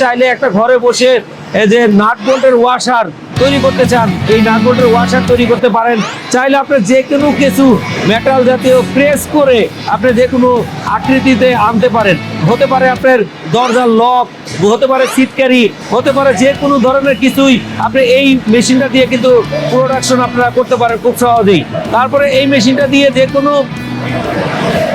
চাইলে একটা ঘরে বসে যে নাট বোল্টের ওয়াশার তৈরি করতে চান, এই নাট বোল্টের ওয়াশার তৈরি করতে পারেন। চাইলে আপনি যে কোনো কিছু মেটাল জাতীয় প্রেস করে আপনি যে কোনো আকৃতিতে আনতে পারেন। হতে পারে আপনার দরজার লক হতে পারে সিটকারি হতে পারে যে কোনো ধরনের কিছুই। আপনি এই মেশিনটা দিয়ে কিন্তু প্রোডাকশন আপনারা করতে পারেন খুব সহজেই। তারপরে এই মেশিনটা দিয়ে যে কোনো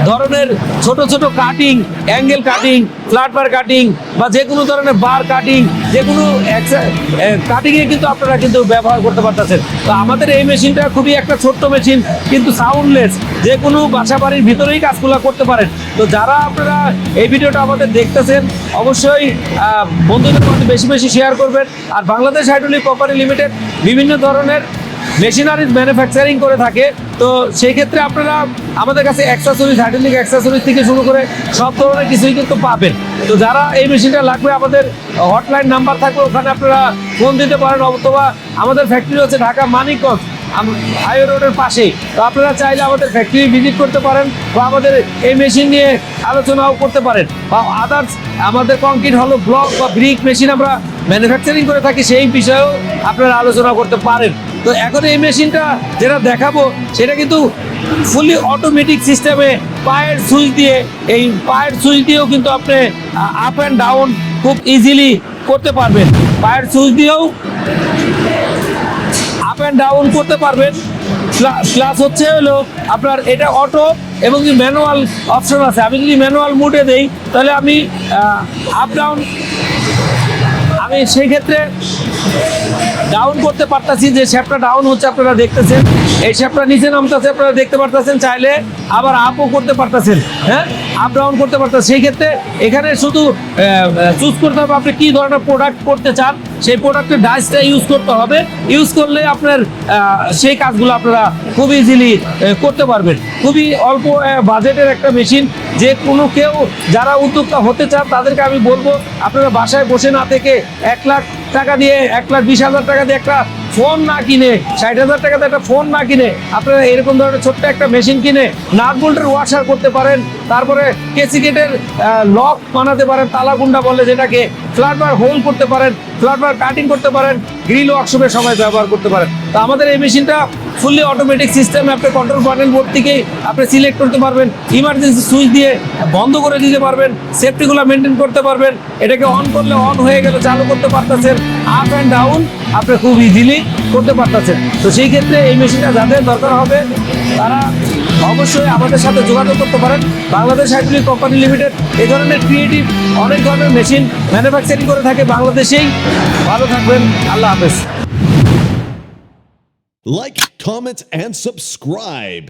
ধরনের ছোট ছোট cutting angle cutting flat bar cutting বা যে কোনো ধরনের বার কাটিং যে কোনো কাটিংয়ে কিন্তু আপনারা কিন্তু ব্যবহার করতে পারতেছেন। তো আমাদের এই মেশিনটা খুবই একটা ছোট্ট মেশিন কিন্তু সাউন্ডলেস যে কোনো বাসা বাড়ির ভিতরেই কাজগুলো করতে পারেন। তো যারা আপনারা এই ভিডিওটা আমাদের দেখতেছেন, অবশ্যই বন্ধুদের মধ্যে বেশি বেশি শেয়ার করবেন। আর বাংলাদেশ হাইড্রোলিক কোম্পানি লিমিটেড বিভিন্ন ধরনের মেশিনারিজ ম্যানুফ্যাকচারিং করে থাকে। তো সেই ক্ষেত্রে আপনারা আমাদের কাছে অ্যাক্সেসরিজ হাইড্রোলিক অ্যাক্সেসরিজ থেকে শুরু করে সব ধরনের কিছুই কিন্তু পাবেন। তো যারা এই মেশিনটা লাগবে, আমাদের হটলাইন নাম্বার থাকবে, ওখানে আপনারা ফোন দিতে পারেন অথবা আমাদের ফ্যাক্টরি হচ্ছে ঢাকা মানিকগঞ্জ হাইওয়ে রোডের পাশেই তো আপনারা চাইলে আমাদের ফ্যাক্টরি ভিজিট করতে পারেন বা আমাদের এই মেশিন নিয়ে আলোচনাও করতে পারেন। বা আদার্স আমাদের কংক্রিট হলো ব্লক বা ব্রিক মেশিন আমরা ম্যানুফ্যাকচারিং করে থাকি, সেই বিষয়েও আপনারা আলোচনা করতে পারেন। তো এখন এই মেশিনটা যেটা দেখাবো, সেটা কিন্তু ফুলি অটোমেটিক সিস্টেমে পায়ের সুইচ দিয়ে, এই পায়ের সুইচ দিয়েও কিন্তু আপনি আপ অ্যান্ড ডাউন খুব ইজিলি করতে পারবেন। পায়ের সুইচ দিয়েও আপ অ্যান্ড ডাউন করতে পারবেন। প্লাস হচ্ছে হলো আপনার এটা অটো এবং ম্যানুয়াল অপশন আছে। আমি যদি ম্যানুয়াল মুডে দেই, তাহলে আমি আপ ডাউন আমি সেই ক্ষেত্রে ডাউন করতে পারতাছি, যে শ্যাপটা ডাউন হচ্ছে আপনারা দেখতেছেন। এই শ্যাপটা নিচে নামতেছে, আপনারা দেখতে পারতেছেন, চাইলে আবার আপও করতে পারতেছেন হ্যাঁ? আপ ডাউন করতে পারতেছেন সেই ক্ষেত্রে এখানে শুধু চুজ করতে হবে আপনি কী ধরনের প্রোডাক্ট করতে চান। সেই প্রোডাক্টের ডাইসটা ইউজ করতে হবে। ইউজ করলে আপনার সেই কাজগুলো আপনারা খুব ইজিলি করতে পারবেন। খুবই অল্প বাজেটের একটা মেশিন যে কোনো কেউ যারা উদ্যোক্তা হতে চান, তাদেরকে আমি বলব, আপনারা বাসায় বসে না থেকে এক লাখ টাকা দিয়ে, এক লাখ বিশ হাজার টাকা দিয়ে একটা ফোন না কিনে, ষাট হাজার টাকাতে একটা ফোন না কিনে, আপনারা এরকম ধরনের ছোট্ট একটা মেশিন কিনে নাট বোল্টের ওয়াশার করতে পারেন, তারপরে কেসিকেটের লক বানাতে পারেন তালাগুন্ডা বলে যেটাকে ফ্ল্যাট বার হোল করতে পারেন, ফ্ল্যাট বার কাটিং করতে পারেন, গ্রিল ওয়ার্কশপের সময় ব্যবহার করতে পারেন। তো আমাদের এই মেশিনটা ফুললি অটোমেটিক সিস্টেমে আপনি কন্ট্রোল প্যানেল বোর্ড থেকেই আপনি সিলেক্ট করতে পারবেন ইমার্জেন্সি সুইচ দিয়ে বন্ধ করে দিতে পারবেন সেফটিগুলো মেনটেন করতে পারবেন, এটাকে অন করলে অন হয়ে গেলে চালু করতে পারতেছেন আপ অ্যান্ড ডাউন আপনি খুব ইজিলি করতে পারতেছেন। তো সেই ক্ষেত্রে এই মেশিনটা যাদের দরকার হবে, তারা অবশ্যই আমাদের সাথে যোগাযোগ করতে পারেন। বাংলাদেশ হাইড্রোলিক কোম্পানি লিমিটেড এই ধরনের ক্রিয়েটিভ অনেক ধরনের মেশিন ম্যানুফ্যাকচারিং করে থাকে বাংলাদেশেই। ভালো থাকবেন আল্লাহ হাফেজ। Like, comment, and subscribe.